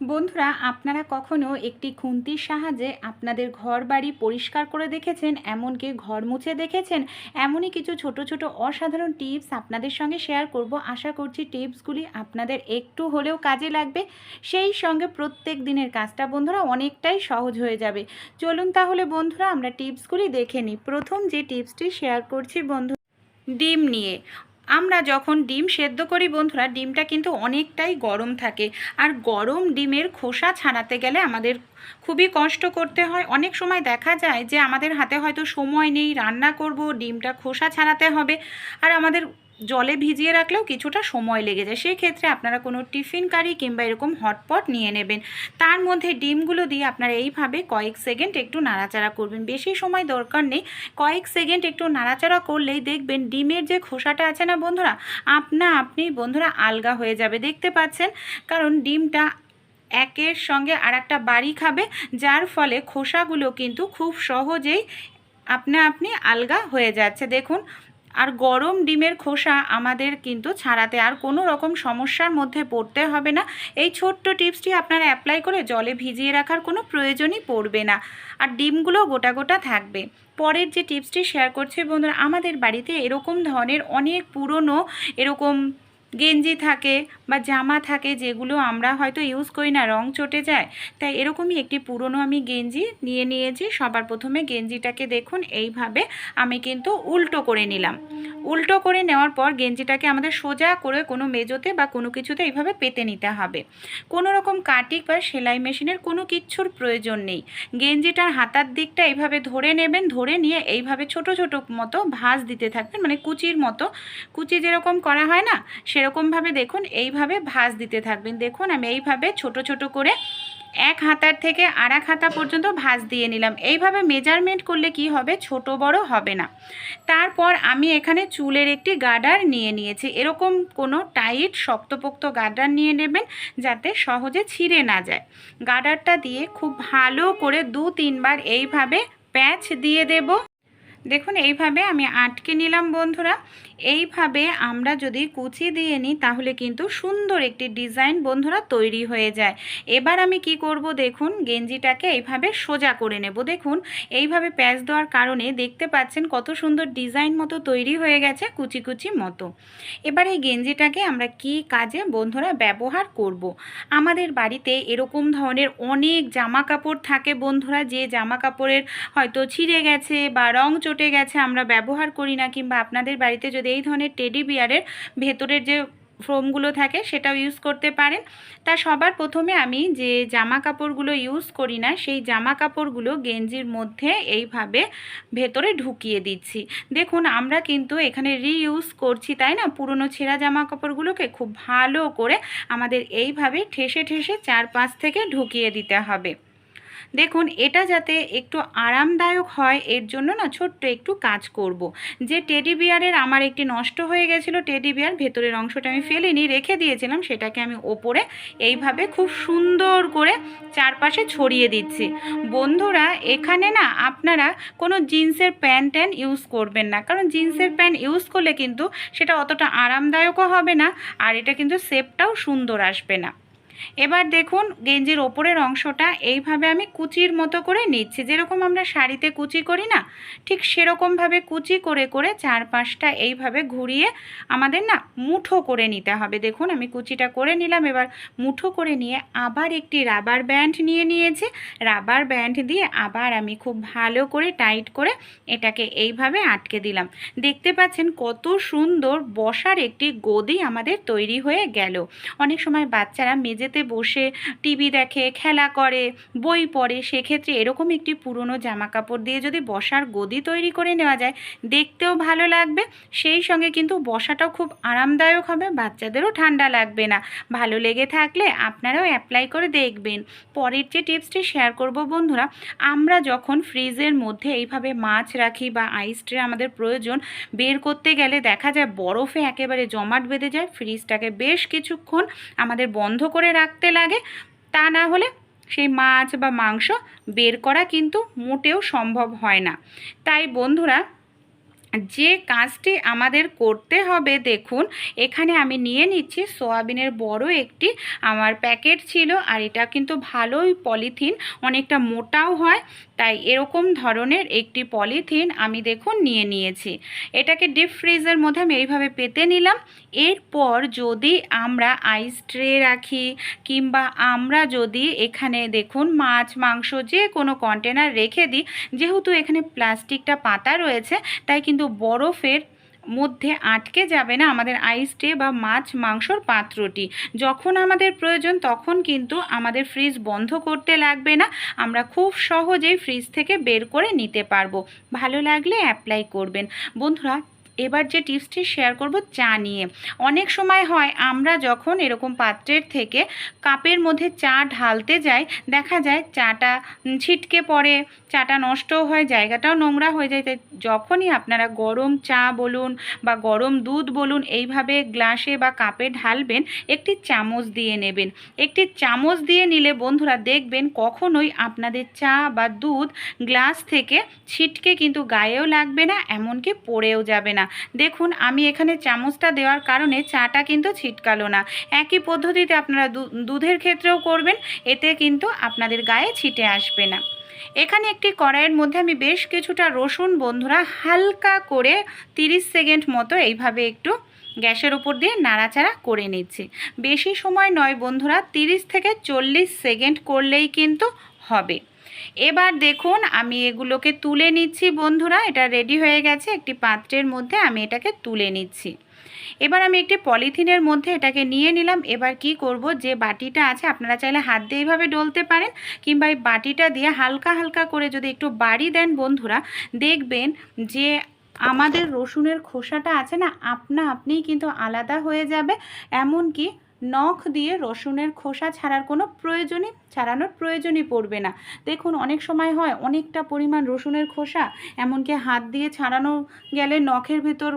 বন্ধুরা, আপনারা কখনো একটি খুন্তির সাহায্যে আপনাদের ঘর বাড়ি পরিষ্কার করে দেখেছেন? এমনকি ঘর মুছে দেখেছেন? এমনই কিছু ছোট ছোট অসাধারণ টিপস আপনাদের সঙ্গে শেয়ার করব। আশা করছি টিপসগুলি আপনাদের একটু হলেও কাজে লাগবে। সেই সঙ্গে প্রত্যেক দিনের কাজটা, বন্ধুরা, অনেকটাই সহজ হয়ে যাবে। চলুন তাহলে, বন্ধুরা, আমরা টিপসগুলি দেখে নিই। প্রথম যে টিপসটি শেয়ার করছি, বন্ধু, ডিম নিয়ে। আমরা যখন ডিম সেদ্ধ করি বন্ধুরা, ডিমটা কিন্তু অনেকটাই গরম থাকে। আর গরম ডিমের খোসা ছাড়াতে গেলে আমাদের খুবই কষ্ট করতে হয়। অনেক সময় দেখা যায় যে আমাদের হাতে হয়তো সময় নেই, রান্না করব, ডিমটা খোসা ছাড়াতে হবে। আর আমাদের জলে ভিজিয়ে রাখলেও কিছুটা সময় লেগে যায়। সেই ক্ষেত্রে আপনারা কোনো টিফিন কারি কিংবা এরকম হটপট নিয়ে নেবেন। তার মধ্যে ডিমগুলো দিয়ে আপনারা এইভাবে কয়েক সেকেন্ড একটু নাড়াচাড়া করবেন। বেশি সময় দরকার নেই। কয়েক সেকেন্ড একটু নাড়াচাড়া করলেই দেখবেন ডিমের যে খোসাটা আছে না বন্ধুরা, আপনা আপনি বন্ধুরা আলগা হয়ে যাবে। দেখতে পাচ্ছেন? কারণ ডিমটা একের সঙ্গে আর একটা বাড়ি খাবে, যার ফলে খোসাগুলো কিন্তু খুব সহজেই আপনা আপনি আলগা হয়ে যাচ্ছে। দেখুন আর গরম ডিমের খোসা আমাদের কিন্তু ছাড়াতে আর কোনো রকম সমস্যার মধ্যে পড়তে হবে না। এই ছোট্ট টিপসটি আপনারা অ্যাপ্লাই করে জলে ভিজিয়ে রাখার কোনো প্রয়োজনই পড়বে না। আর ডিমগুলো গোটা গোটা থাকবে। পরের যে টিপসটি শেয়ার করছে বন্ধুরা, আমাদের বাড়িতে এরকম ধরনের অনেক পুরনো এরকম গেঞ্জি থাকে বা জামা থাকে যেগুলো আমরা হয়তো ইউজ করি না, রং চটে যায়, তাই এরকমই একটি পুরনো আমি গেঞ্জি নিয়ে নিয়েছি। সবার প্রথমে গেঞ্জিটাকে দেখুন, এইভাবে আমি কিন্তু উল্টো করে নিলাম। উল্টো করে নেওয়ার পর গেঞ্জিটাকে আমাদের সোজা করে কোনো মেজোতে বা কোনো কিছুতে এইভাবে পেতে নিতে হবে। কোনো রকম কাটিক বা সেলাই মেশিনের কোনো কিচ্ছুর প্রয়োজন নেই। গেঞ্জিটার হাতার দিকটা এইভাবে ধরে নেবেন, ধরে নিয়ে এইভাবে ছোট ছোট মতো ভাঁজ দিতে থাকবেন মানে কুচির মতো। কুচি যেরকম করা হয় না, সেরকমভাবে দেখুন, এইভাবে ভাঁজ দিতে থাকবেন। দেখুন, আমি এইভাবে ছোট ছোট করে এক হাতার থেকে আর এক হাতা পর্যন্ত ভাঁজ দিয়ে নিলাম। এইভাবে মেজারমেন্ট করলে কি হবে? ছোট বড় হবে না। তারপর আমি এখানে চুলের একটি গার্ডার নিয়ে নিয়েছি। এরকম কোনো টাইট শক্তপোক্ত গার্ডার নিয়ে নেবেন যাতে সহজে ছিঁড়ে না যায়। গার্ডারটা দিয়ে খুব ভালো করে দু, তিনবার এইভাবে প্যাচ দিয়ে দেব। দেখুন, এইভাবে আমি আটকে নিলাম বন্ধুরা। এইভাবে আমরা যদি কুচি দিয়ে নিই, তাহলে কিন্তু সুন্দর একটি ডিজাইন বন্ধুরা তৈরি হয়ে যায়। এবার আমি কি করব দেখুন, গেঞ্জিটাকে এইভাবে সোজা করে নেব। দেখুন, এইভাবে প্যাচ দেওয়ার কারণে দেখতে পাচ্ছেন কত সুন্দর ডিজাইন মতো তৈরি হয়ে গেছে কুচি কুচি মতো। এবার এই গেঞ্জিটাকে আমরা কি কাজে বন্ধুরা ব্যবহার করব। আমাদের বাড়িতে এরকম ধরনের অনেক জামা কাপড় থাকে বন্ধুরা, যে জামা কাপড়ের হয়তো ছিঁড়ে গেছে বা রং চটে গেছে আমরা ব্যবহার করি না কিংবা আপনাদের বাড়িতে যদি এই ধরনের টেডি বিয়ারের ভেতরের যে ফোমগুলো থাকে সেটাও ইউজ করতে পারেন। তা সবার প্রথমে আমি যে জামা কাপড়গুলো ইউজ করি না, সেই জামা কাপড়গুলো গেঞ্জির মধ্যে এইভাবে ভেতরে ঢুকিয়ে দিচ্ছি। দেখুন, আমরা কিন্তু এখানে রিইউজ করছি, তাই না? পুরনো ছেঁড়া জামা কাপড়গুলোকে খুব ভালো করে আমাদের এইভাবে ঠেসে ঠেসে চারপাশ থেকে ঢুকিয়ে দিতে হবে। দেখুন এটা যাতে একটু আরামদায়ক হয় এর জন্য না ছোট্ট একটু কাজ করব। যে টেডি বিয়ারের আমার একটি নষ্ট হয়ে গেছিল টেডি বিয়ার ভেতরের অংশটা আমি ফেলিনি রেখে দিয়েছিলাম সেটাকে আমি ওপরে এইভাবে খুব সুন্দর করে চারপাশে ছড়িয়ে দিচ্ছি। বন্ধুরা এখানে না আপনারা কোনো জিন্সের প্যান্ট ট্যান ইউজ করবেন না কারণ জিন্সের প্যান্ট ইউজ করলে কিন্তু সেটা অতটা আরামদায়কও হবে না আর এটা কিন্তু শেপটাও সুন্দর আসবে না। এবার দেখুন, গেঞ্জির ওপরের অংশটা এইভাবে আমি কুচির মতো করে নিচ্ছি। যেরকম আমরা শাড়িতে কুচি করি না, ঠিক সেরকমভাবে কুচি করে করে চারপাশটা এইভাবে ঘুরিয়ে আমাদের না মুঠো করে নিতে হবে। দেখুন, আমি কুচিটা করে নিলাম, এবার মুঠো করে নিয়ে আবার একটি রাবার ব্যান্ড নিয়ে নিয়েছি। রাবার ব্যান্ড দিয়ে আবার আমি খুব ভালো করে টাইট করে এটাকে এইভাবে আটকে দিলাম। দেখতে পাচ্ছেন কত সুন্দর বসার একটি গদি আমাদের তৈরি হয়ে গেল। অনেক সময় বাচ্চারা মেজে মেঝেতে বসে টিভি দেখে, খেলা করে, বই পড়ে, সেক্ষেত্রে এরকম একটি পুরনো জামা কাপড় দিয়ে যদি বসার গদি তৈরি করে নেওয়া যায়, দেখতেও ভালো লাগবে। সেই সঙ্গে কিন্তু বসাটাও খুব আরামদায়ক হবে, বাচ্চাদেরও ঠান্ডা লাগবে না। ভালো লেগে থাকলে আপনারাও অ্যাপ্লাই করে দেখবেন। পরের যে টিপসটি শেয়ার করব বন্ধুরা, আমরা যখন ফ্রিজের মধ্যে এইভাবে মাছ রাখি বা আইস ট্রে আমাদের প্রয়োজন, বের করতে গেলে দেখা যায় বরফে একেবারে জমাট বেঁধে যায়, ফ্রিজটাকে বেশ কিছুক্ষণ আমাদের বন্ধ করে রাখতে লাগে, তা না হলে সেই মাছ বা মাংস বের করা কিন্তু মোটেও সম্ভব হয় না। তাই বন্ধুরা, যে কাজটি আমাদের করতে হবে, দেখুন, এখানে আমি নিয়ে নিচ্ছি সোয়াবিনের বড় একটি আমার প্যাকেট ছিল, আর এটা কিন্তু ভালোই পলিথিন, অনেকটা মোটাও হয়। তাই এরকম ধরনের একটি পলিথিন আমি দেখুন নিয়ে নিয়েছি। এটাকে ডিপ ফ্রিজের মধ্যে আমি এইভাবে পেতে নিলাম। এরপর যদি আমরা আইস ট্রে রাখি কিংবা আমরা যদি এখানে দেখুন মাছ, মাংস যে কোনো কন্টেনার রেখে দিই, যেহেতু এখানে প্লাস্টিকটা পাতা রয়েছে, তাই কিন্তু বরফের মধ্যে আটকে যাবে না আমাদের আইস ট্রে বা মাছ, মাংসর পাত্রটি। যখন আমাদের প্রয়োজন তখন কিন্তু আমাদের ফ্রিজ বন্ধ করতে লাগবে না। আমরা খুব সহজেই ফ্রিজ থেকে বের করে নিতে পারব। ভালো লাগলে অ্যাপ্লাই করবেন। বন্ধুরা এবার যে টিপসটি শেয়ার করব চা নিয়ে। অনেক সময় হয় আমরা যখন এরকম পাত্রের থেকে কাপের মধ্যে চা ঢালতে যাই, দেখা যায় চাটা ছিটকে পড়ে, চাটা নষ্টও হয়, জায়গাটাও নোংরা হয়ে যায়। তাই যখনই আপনারা গরম চা বলুন বা গরম দুধ বলুন, এইভাবে গ্লাসে বা কাপে ঢালবেন, একটি চামচ দিয়ে নেবেন। একটি চামচ দিয়ে নিলে বন্ধুরা দেখবেন কখনোই আপনাদের চা বা দুধ গ্লাস থেকে ছিটকে কিন্তু গায়েও লাগবে না, এমনকি পড়েও যাবে না। দেখুন, আমি এখানে চামচটা দেওয়ার কারণে চাটা কিন্তু ছিটকালো না। একই পদ্ধতিতে আপনারা দুধের ক্ষেত্রেও করবেন, এতে কিন্তু আপনাদের গায়ে ছিটে আসবে না। এখানে একটি কড়াইয়ের মধ্যে আমি বেশ কিছুটা রসুন, বন্ধুরা, হালকা করে 30 সেকেন্ড মতো এইভাবে একটু গ্যাসের উপর দিয়ে নাড়াচাড়া করে নিচ্ছি। বেশি সময় নয়, বন্ধুরা 30 থেকে চল্লিশ সেকেন্ড করলেই কিন্তু হবে। এবার দেখুন, আমি এগুলোকে তুলে নিচ্ছি বন্ধুরা, এটা রেডি হয়ে গেছে, একটি পাত্রের মধ্যে আমি এটাকে তুলে নিচ্ছি। এবার আমি একটি পলিথিনের মধ্যে এটাকে নিয়ে নিলাম, এবার কি করব, যে বাটিটা আছে, আপনারা চাইলে হাত দিয়ে এইভাবে ডলতে পারেন, কিংবা এই বাটিটা দিয়ে হালকা হালকা করে যদি একটু বাড়ি দেন বন্ধুরা, দেখবেন যে আমাদের রসুনের খোসাটা আছে না, আপনা আপনিই কিন্তু আলাদা হয়ে যাবে, এমনকি নখ দিয়ে রসুনের খোসা ছাড়ার কোনো প্রয়োজনই, ছাড়ানোর প্রয়োজনই পড়বে না। দেখুন, অনেক সময় হয় অনেকটা পরিমাণ রসুনের খোসা, এমনকি হাত দিয়ে ছাড়ানো গেলে নখের ভিতর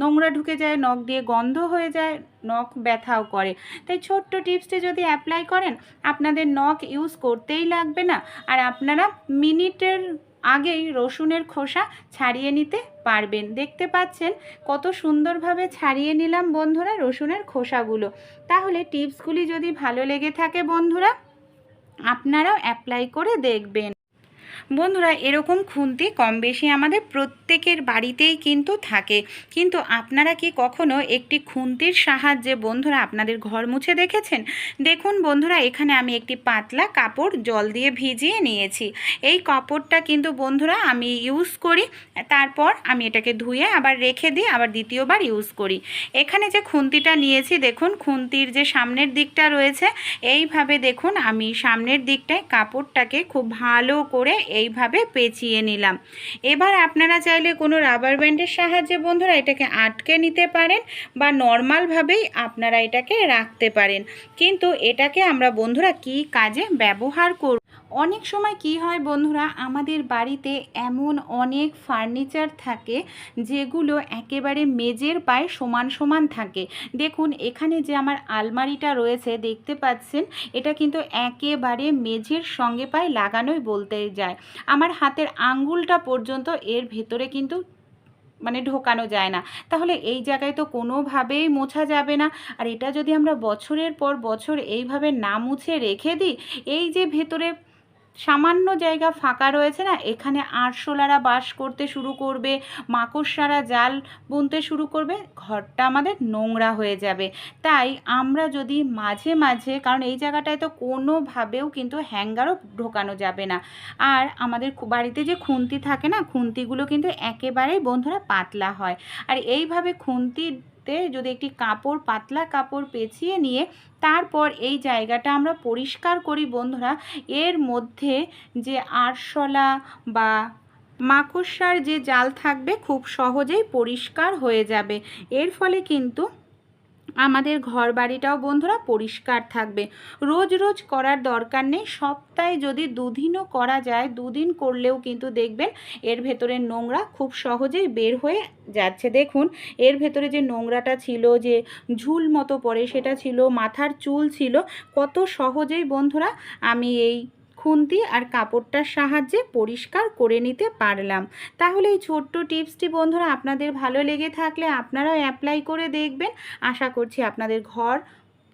নোংরা ঢুকে যায়, নখ দিয়ে গন্ধ হয়ে যায়, নখ ব্যথাও করে। তাই ছোট্ট টিপসটি যদি অ্যাপ্লাই করেন, আপনাদের নখ ইউজ করতেই লাগবে না। আর আপনারা মিনিটের আগেই রসুনের খোসা ছাড়িয়ে নিতে পারবেন। দেখতে পাচ্ছেন কত সুন্দরভাবে ছাড়িয়ে নিলাম বন্ধুরা রসুনের খোসাগুলো। তাহলে টিপসগুলি যদি ভালো লেগে থাকে বন্ধুরা, আপনারাও অ্যাপ্লাই করে দেখবেন। বন্ধুরা, এরকম খুন্তি কম বেশি আমাদের প্রত্যেকের বাড়িতেই কিন্তু থাকে। কিন্তু আপনারা কি কখনো একটি খুন্তির সাহায্যে বন্ধুরা আপনাদের ঘর মুছে দেখেছেন? দেখুন বন্ধুরা, এখানে আমি একটি পাতলা কাপড় জল দিয়ে ভিজিয়ে নিয়েছি। এই কাপড়টা কিন্তু বন্ধুরা আমি ইউজ করি, তারপর আমি এটাকে ধুয়ে আবার রেখে দিই আবার দ্বিতীয়বার ইউজ করি। এখানে যে খুন্তিটা নিয়েছি, দেখুন খুন্তির যে সামনের দিকটা রয়েছে, এইভাবে দেখুন আমি সামনের দিকটায় কাপড়টাকে খুব ভালো করে এইভাবে পেঁচিয়ে নিলাম। এবার আপনারা চাইলে কোনো রাবার ব্যান্ডের সাহায্যে বন্ধুরা এটাকে আটকে নিতে পারেন বা নর্মালভাবেই আপনারা এটাকে রাখতে পারেন। কিন্তু এটাকে আমরা বন্ধুরা কি কাজে ব্যবহার করব অনেক সময় কি হয় বন্ধুরা, আমাদের বাড়িতে এমন অনেক ফার্নিচার থাকে যেগুলো একেবারে মেজের পায়ে সমান সমান থাকে। দেখুন, এখানে যে আমার আলমারিটা রয়েছে, দেখতে পাচ্ছেন? এটা কিন্তু একেবারে মেঝের সঙ্গে পায়ে লাগানোই বলতে যায়। আমার হাতের আঙ্গুলটা পর্যন্ত এর ভেতরে কিন্তু মানে ঢোকানো যায় না। তাহলে এই জায়গায় তো কোনোভাবেই মোছা যাবে না। আর এটা যদি আমরা বছরের পর বছর এইভাবে না মুছে রেখে দিই, এই যে ভেতরে সামান্য জায়গা ফাঁকা রয়েছে না? এখানে আরশোলারা বাস করতে শুরু করবে, মাকড়সারা জাল বুনতে শুরু করবে, ঘরটা আমাদের নোংরা হয়ে যাবে। তাই আমরা যদি মাঝে মাঝে, কারণ এই জায়গাটায় তো কোনোভাবেও কিন্তু হ্যাঙ্গারও ঢোকানো যাবে না। আর আমাদের বাড়িতে যে খুন্তি থাকে না, খুন্তিগুলো কিন্তু একেবারেই বন্ধুরা পাতলা হয়। আর এইভাবে খুন্তিতে যদি একটি কাপড়, পাতলা কাপড় পেঁচিয়ে নিয়ে তারপর এই জায়গাটা আমরা পরিষ্কার করি, বন্ধুরা, এর মধ্যে যে আরশলা বা মাকড়সার যে জাল থাকবে খুব সহজেই পরিষ্কার হয়ে যাবে। এর ফলে কিন্তু আমাদের ঘর বাড়িটাও বন্ধুরা পরিষ্কার থাকবে। রোজ রোজ করার দরকার নেই। সপ্তাহে যদি দুদিনও করা যায়, দুদিন করলেও কিন্তু দেখবেন এর ভেতরে নোংরা খুব সহজেই বের হয়ে যাচ্ছে। দেখুন, এর ভেতরে যে নোংরাটা ছিল, যে ঝুল মতো পড়ে, সেটা ছিল, মাথার চুল ছিল, কত সহজেই বন্ধুরা আমি এই খুন্তি আর কাপড়টার সাহায্যে পরিষ্কার করে নিতে পারলাম। তাহলে এই ছোট্ট টিপসটি বন্ধুরা আপনাদের ভালো লেগে থাকলে আপনারাও অ্যাপ্লাই করে দেখবেন। আশা করছি আপনাদের ঘর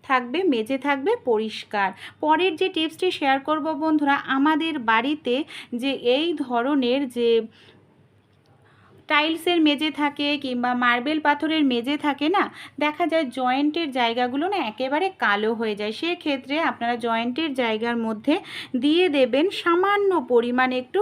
থাকবে মেজে থাকবে পরিষ্কার। পরের যে টিপসটি শেয়ার করব বন্ধুরা, আমাদের বাড়িতে যে এই ধরনের যে টাইলসের মেজে থাকে কিংবা মার্বেল পাথরের মেজে থাকে না, দেখা যায় জয়েন্টের জায়গাগুলো না একেবারে কালো হয়ে যায়। সেক্ষেত্রে আপনারা জয়েন্টের জায়গার মধ্যে দিয়ে দেবেন সামান্য পরিমাণ একটু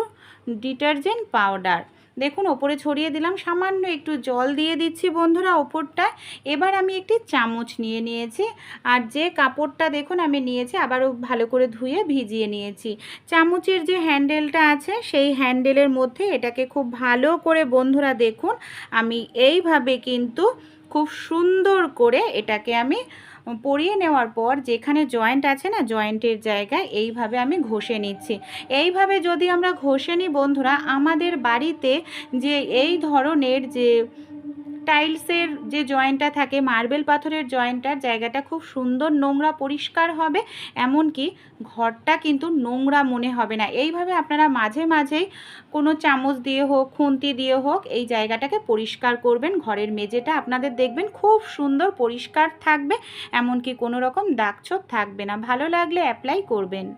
ডিটারজেন্ট পাউডার। দেখুন, ওপরে ছড়িয়ে দিলাম, সামান্য একটু জল দিয়ে দিচ্ছি বন্ধুরা ওপরটায়। এবার আমি একটি চামচ নিয়ে নিয়েছি, আর যে কাপড়টা দেখুন আমি নিয়েছি, আবারও ভালো করে ধুয়ে ভিজিয়ে নিয়েছি। চামচের যে হ্যান্ডেলটা আছে, সেই হ্যান্ডেলের মধ্যে এটাকে খুব ভালো করে বন্ধুরা দেখুন, আমি এইভাবে কিন্তু খুব সুন্দর করে এটাকে আমি পরিয়ে নেওয়ার পর যেখানে জয়েন্ট আছে না জয়েন্টের জায়গায় এইভাবে আমি ঘষে নিচ্ছি। এইভাবে যদি আমরা ঘষে নিই বন্ধুরা, আমাদের বাড়িতে যে এই ধরনের যে টাইলসের যে জয়েন্টটা থাকে, মার্বেল পাথরের জয়েন্টটার জায়গাটা খুব সুন্দর, নোংরা, পরিষ্কার হবে, এমনকি ঘরটা কিন্তু নোংরা মনে হবে না। এইভাবে আপনারা মাঝে মাঝেই কোনো চামচ দিয়ে হোক, খুন্তি দিয়ে হোক, এই জায়গাটাকে পরিষ্কার করবেন। ঘরের মেঝেটা আপনাদের দেখবেন খুব সুন্দর, পরিষ্কার থাকবে, এমনকি কোনো রকম দাগছোপ থাকবে না। ভালো লাগলে অ্যাপ্লাই করবেন।